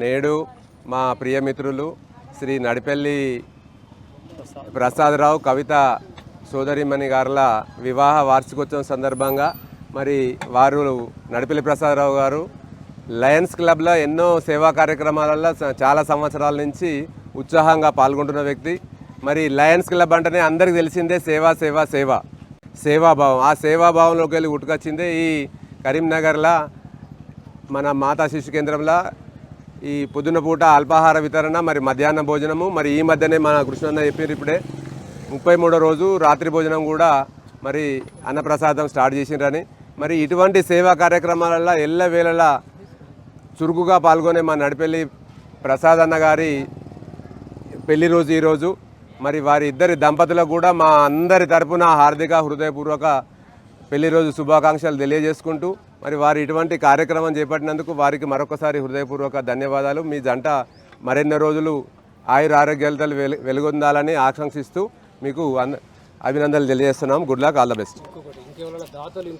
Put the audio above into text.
నేడు మా ప్రియమిత్రులు శ్రీ నడిపెల్లి ప్రసాదరావు కవిత సోదరిమణి గారుల వివాహ వార్షికోత్సవం సందర్భంగా మరి వారు నడిపెల్లి ప్రసాదరావు గారు లయన్స్ క్లబ్లో ఎన్నో సేవా కార్యక్రమాలలో చాలా సంవత్సరాల నుంచి ఉత్సాహంగా పాల్గొంటున్న వ్యక్తి. మరి లయన్స్ క్లబ్ అంటేనే అందరికి తెలిసిందే సేవా సేవా సేవ. సేవాభావం. ఆ సేవాభావంలోకి వెళ్ళి ఉట్టుకొచ్చిందే ఈ కరీంనగర్లో మన మాతా శిశు కేంద్రంలో ఈ పొద్దున పూట అల్పాహార వితరణ మరి మధ్యాహ్న భోజనము మరి ఈ మధ్యనే మన కృష్ణన్న చెప్పారు ఇప్పుడే. ముప్పై మూడో రోజు రాత్రి భోజనం కూడా మరి అన్నప్రసాదం స్టార్ట్ చేసిండ్రని. మరి ఇటువంటి సేవా కార్యక్రమాలలో ఎల్లవేళలా చురుకుగా పాల్గొనే మా నడిపెల్లి ప్రసాద్ అన్న గారి పెళ్ళి రోజు ఈరోజు. మరి వారి ఇద్దరి దంపతులకు కూడా మా అందరి తరపున హార్దిక హృదయపూర్వక పెళ్ళి రోజు శుభాకాంక్షలు తెలియజేసుకుంటూ మరి వారు ఇటువంటి కార్యక్రమం చేపట్టినందుకు వారికి మరొకసారి హృదయపూర్వక ధన్యవాదాలు. మీ జంట మరెన్నో రోజులు ఆయుర ఆరోగ్యాలతో వెలుగొందాలని ఆకాంక్షిస్తూ మీకు అభినందనలు తెలియజేస్తున్నాం. Good luck all the best.